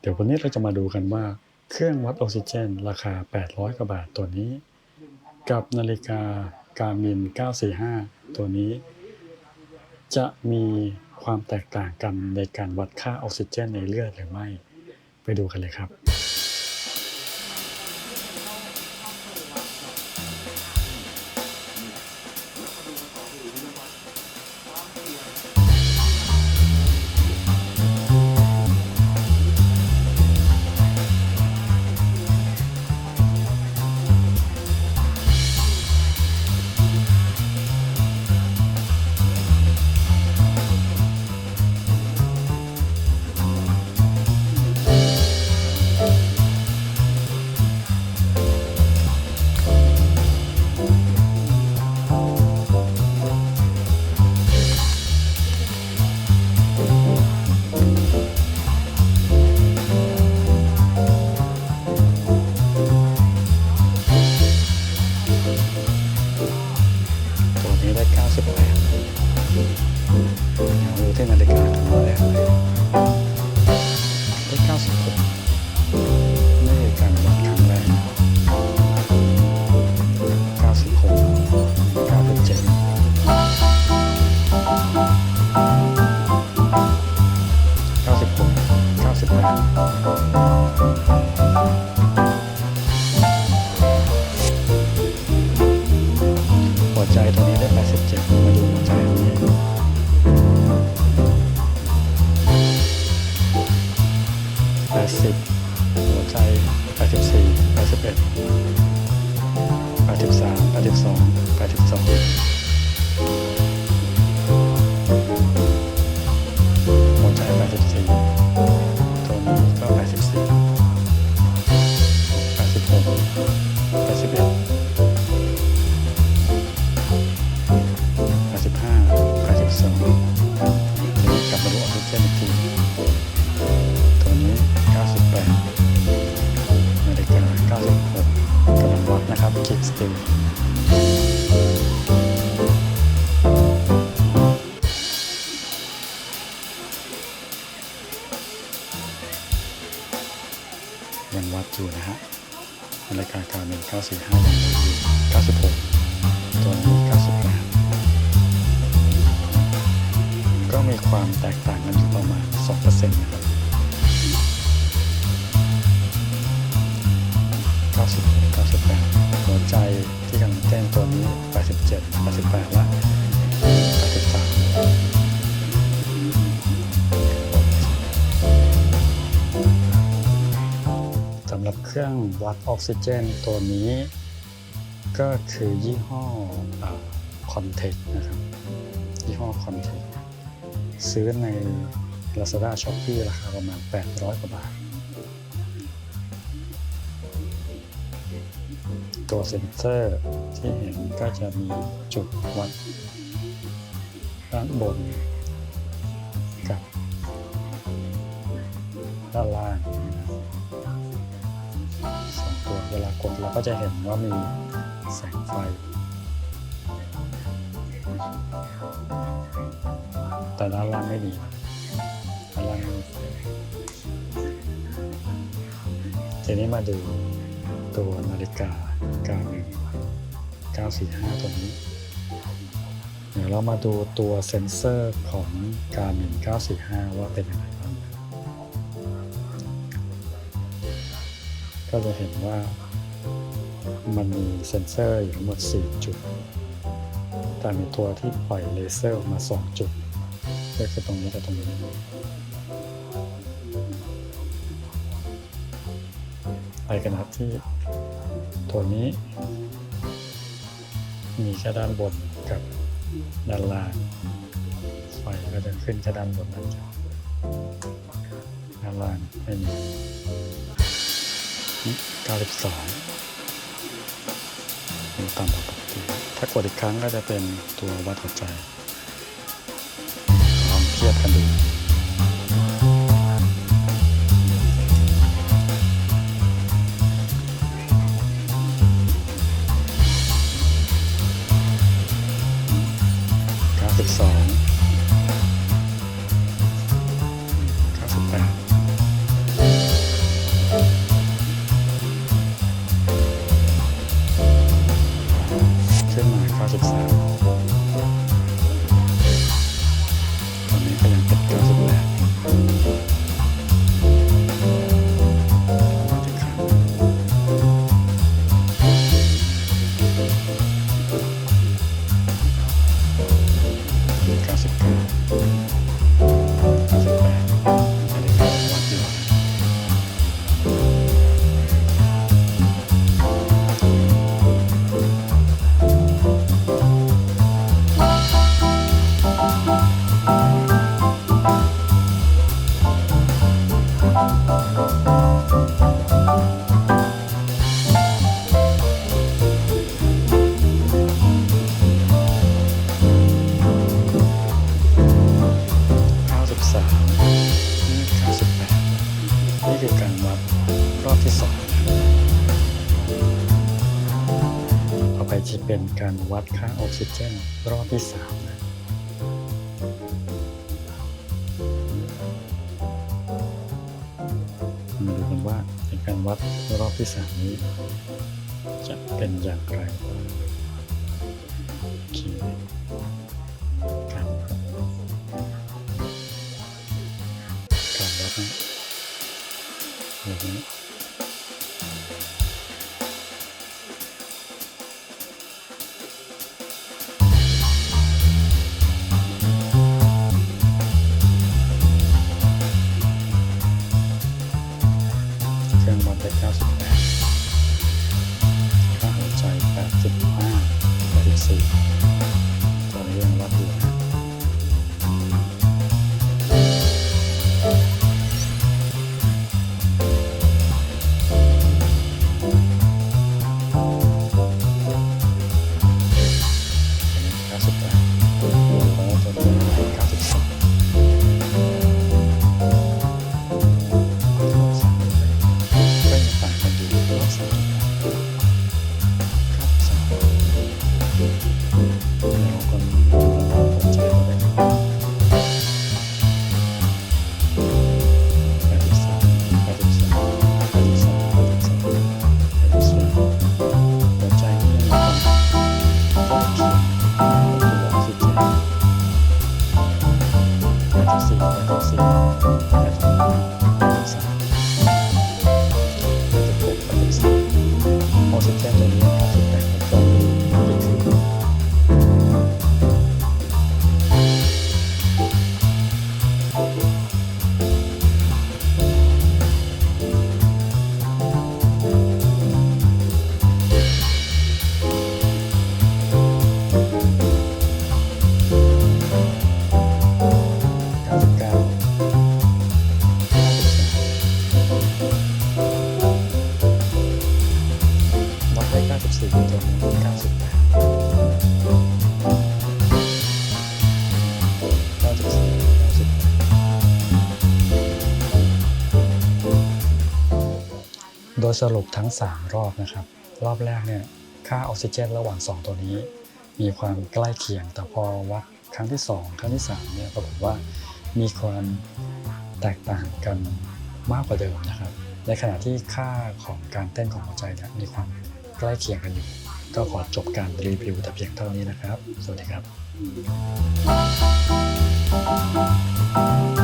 เดี๋ยววันนี้เราจะมาดูกันว่า เครื่องวัดออกซิเจน ราคา 800 กว่าบาทตัวนี้ กับนาฬิกาการมิน 945 ตัวนี้ จะมีความแตกต่างกันในการวัดค่าออกซิเจนในเลือดหรือไม่ ไปดูกันเลยครับ 80 หัวใจ 84 81 83 82 82 คิกสติลยังวัดอยู่นะฮะราฬิกาการเงิน945 เครื่องวัดออกซิเจนตัวนี้ ก็คือยี่ห้อคอนเทคนะครับ ยี่ห้อคอนเทคซื้อใน Lazada s h o p e e ราคาประมาณ 800 กว่าบาท ตัวเซ็นเซอร์ที่เห็นก็จะมีจุดวัดด้านบนกับด้านล่างสองตัว เวลากดเราก็จะเห็นว่ามีแสงไฟ แต่ด้านล่างไม่มีด้านล่างไม่มีทีนี้มาดูตัวนาฬิกาการหนึ่ง945ตัวนี้ เดี๋ยวเรามาดูตัวเซ็นเซอร์ของการหนึ่ง945ว่าเป็นยังไง ก็จะเห็นว่ามันมีเซ็นเซอร์อยู่ทั้งหมด 4 จุด แต่มีตัวที่ปล่อยเลเซอร์ออกมา 2 จุด ก็คือตรงนี้กับตรงนี้ ไปกันครับที่ตัวนี้ มีแค่ด้านบนกับด้านล่างไฟก็จะขึ้นแค่ด้านบนนั่นเองด้านล่างไม่มี 92มีต่ำกว่าปกติถ้ากดอีกครั้งก็จะเป็นตัววัดหัวใจ เป็นการวัดค่าออกซิเจนรอบที่สามนะมาดูกันว่าในการวัดรอบที่สามนี้ จะเป็นอย่างไรโอเคการวัดการวัดนะอย่างนี้ ดยสรุปทั้ง 3 รอบนะครับ รอบแรกเนี่ยค่าออกซิเจนระหว่าง 2 ตัวนี้ มีความใกล้เคียง แต่พอวัดครั้งที่ 2 ครั้งที่3เนี่ยปรากฏว่ามีความแตกต่างกันมากกว่าเดิมนะครับ ในขณะที่ค่าของการเต้นของหัวใจเนี่ยมีความใกล้เคียงกันอยู่ก็ขอจบการรีวิวแต่เพียงเท่านี้นะครับ สวัสดีครับ